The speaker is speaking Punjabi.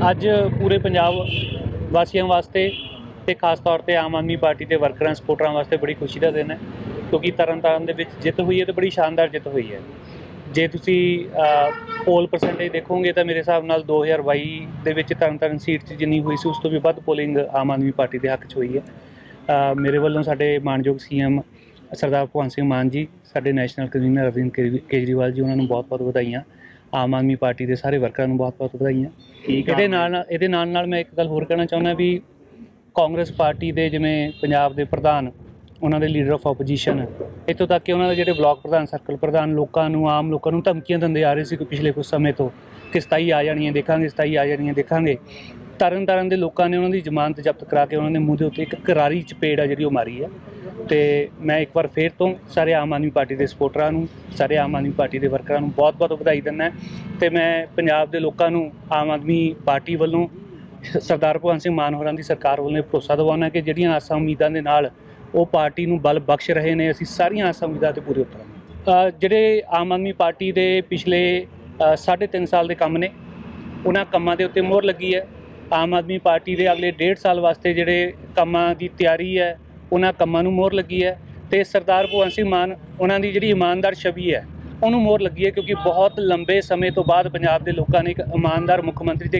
ਅੱਜ ਪੂਰੇ ਪੰਜਾਬ ਵਾਸੀਆਂ ਵਾਸਤੇ ਤੇ ਖਾਸ ਤੌਰ ਤੇ ਆਮ ਆਦਮੀ ਪਾਰਟੀ ਦੇ ਵਰਕਰਾਂ, ਸਪੋਰਟਰਾਂ ਵਾਸਤੇ ਬੜੀ ਖੁਸ਼ੀ ਦਾ ਦਿਨ ਹੈ, ਕਿਉਂਕਿ ਤਰਨਤਾਰਨ ਦੇ ਵਿੱਚ ਜਿੱਤ ਹੋਈ ਹੈ ਤੇ ਬੜੀ ਸ਼ਾਨਦਾਰ ਜਿੱਤ ਹੋਈ ਹੈ। ਜੇ ਤੁਸੀਂ ਪੋਲ ਪਰਸੈਂਟੇਜ ਦੇਖੋਗੇ ਤਾਂ ਮੇਰੇ ਹਿਸਾਬ ਨਾਲ 2022 ਦੇ ਵਿੱਚ ਤਰਨਤਾਰਨ ਸੀਟ 'ਚ ਜਿੰਨੀ ਹੋਈ ਸੀ, ਉਸ ਤੋਂ ਵੀ ਵੱਧ ਪੋਲਿੰਗ ਆਮ ਆਦਮੀ ਪਾਰਟੀ ਦੇ ਹੱਕ 'ਚ ਹੋਈ ਹੈ। ਮੇਰੇ ਵੱਲੋਂ ਸਾਡੇ ਮਾਨਯੋਗ ਸੀਐਮ ਸਰਦਾਰ ਭਗਵੰਤ ਸਿੰਘ ਮਾਨ ਜੀ, ਸਾਡੇ ਨੈਸ਼ਨਲ ਕਨਵੀਨਰ ਅਰਵਿੰਦ ਕੇਜਰੀਵਾਲ ਜੀ, ਉਹਨਾਂ ਨੂੰ ਬਹੁਤ-ਬਹੁਤ ਵਧਾਈਆਂ। ਆਮ ਆਦਮੀ ਪਾਰਟੀ ਦੇ ਸਾਰੇ ਵਰਕਰਾਂ ਨੂੰ ਬਹੁਤ-ਬਹੁਤ ਵਧਾਈਆਂ। ਇਹਦੇ ਨਾਲ ਇਹਦੇ ਨਾਲ ਨਾਲ ਮੈਂ ਇੱਕ ਗੱਲ ਹੋਰ ਕਹਿਣਾ ਚਾਹੁੰਦਾ ਵੀ ਕਾਂਗਰਸ ਪਾਰਟੀ ਦੇ ਜਿਵੇਂ ਪੰਜਾਬ ਦੇ ਪ੍ਰਧਾਨ ਉਹਨਾਂ ਦੇ ਲੀਡਰ ਆਫ ਆਪੋਜੀਸ਼ਨ ਇੱਥੋਂ ਤੱਕ ਕਿ ਉਹਨਾਂ ਦੇ ਜਿਹੜੇ ਬਲਾਕ ਪ੍ਰਧਾਨ ਸਰਕਲ ਪ੍ਰਧਾਨ ਲੋਕਾਂ ਨੂੰ ਆਮ ਲੋਕਾਂ ਨੂੰ ਧਮਕੀਆਂ ਦਿੰਦੇ ਆ ਰਹੇ ਸੀ ਕਿ ਪਿਛਲੇ ਕੁਝ ਸਮੇਂ ਤੋਂ ਕਿ 27 ਆ ਜਾਣੀਆਂ ਦੇਖਾਂਗੇ 27 ਆ ਜਾਣੀਆਂ ਦੇਖਾਂਗੇ। ਤਰਨ ਤਾਰਨ ਦੇ ਲੋਕਾਂ ਨੇ ਉਹਨਾਂ ਦੀ ਜ਼ਮਾਨਤ ਜ਼ਬਤ ਕਰਾ ਕੇ ਉਹਨਾਂ ਦੇ ਮੂੰਹ ਦੇ ਉੱਤੇ ਇੱਕ ਕਰਾਰੀ ਚਪੇੜ ਆ ਜਿਹੜੀ ਉਹ ਮਾਰੀ ਹੈ ਤੇ ਮੈਂ ਇੱਕ ਵਾਰ ਫੇਰ ਤੋਂ ਸਾਰੇ ਆਮ ਆਦਮੀ ਪਾਰਟੀ ਦੇ ਸਪੋਰਟਰਾਂ ਨੂੰ ਸਾਰੇ ਆਮ ਆਦਮੀ ਪਾਰਟੀ ਦੇ ਵਰਕਰਾਂ ਨੂੰ ਬਹੁਤ-ਬਹੁਤ ਵਧਾਈ ਦਿੰਦਾ ਤੇ ਮੈਂ ਪੰਜਾਬ ਦੇ ਲੋਕਾਂ ਨੂੰ ਆਮ ਆਦਮੀ ਪਾਰਟੀ ਵੱਲੋਂ ਸਰਦਾਰ ਭਗਵੰਤ ਸਿੰਘ ਮਾਨ ਹੋਰਾਂ ਦੀ ਸਰਕਾਰ ਵੱਲੋਂ ਇਹ ਭਰੋਸਾ ਦਿਵਾਉਣਾ ਕਿ ਜਿਹੜੀਆਂ ਆਸਾਂ ਉਮੀਦਾਂ ਦੇ ਨਾਲ ਉਹ ਪਾਰਟੀ ਨੂੰ ਬਲ ਬਖਸ਼ ਰਹੇ ਨੇ ਅਸੀਂ ਸਾਰੀਆਂ ਆਸਾਂ ਉਮੀਦਾਂ ਤੇ ਪੂਰੇ ਉਤਰਾਂਗੇ। ਜਿਹੜੇ ਆਮ ਆਦਮੀ ਪਾਰਟੀ ਦੇ ਪਿਛਲੇ ਅ, ਸਾਢੇ ਤਿੰਨ ਸਾਲ ਦੇ ਕੰਮ ਨੇ ਉਹਨਾਂ ਕੰਮਾਂ ਦੇ ਉੱਤੇ ਮੋਹਰ ਲੱਗੀ ਹੈ। ਆਮ ਆਦਮੀ ਪਾਰਟੀ ਦੇ ਅਗਲੇ ਡੇਢ ਸਾਲ ਵਾਸਤੇ ਜਿਹੜੇ ਕੰਮਾਂ ਦੀ ਤਿਆਰੀ ਹੈ, ਉਹਨਾਂ ਕੰਮਾਂ ਨੂੰ ਮੋਹਰ ਲੱਗੀ ਹੈ ਤੇ ਸਰਦਾਰ ਭਗਵੰਤ ਸਿੰਘ ਮਾਨ, ਉਹਨਾਂ ਦੀ ਜਿਹੜੀ ਇਮਾਨਦਾਰ ਛਵੀ ਹੈ, ਉਹਨੂੰ ਮੋਹਰ ਲੱਗੀ ਹੈ ਕਿਉਂਕਿ ਬਹੁਤ ਲੰਬੇ ਸਮੇਂ ਤੋਂ ਬਾਅਦ ਪੰਜਾਬ ਦੇ ਲੋਕਾਂ ਨੇ ਇੱਕ ਇਮਾਨਦਾਰ ਮੁੱਖ ਮੰਤਰੀ ਤੇ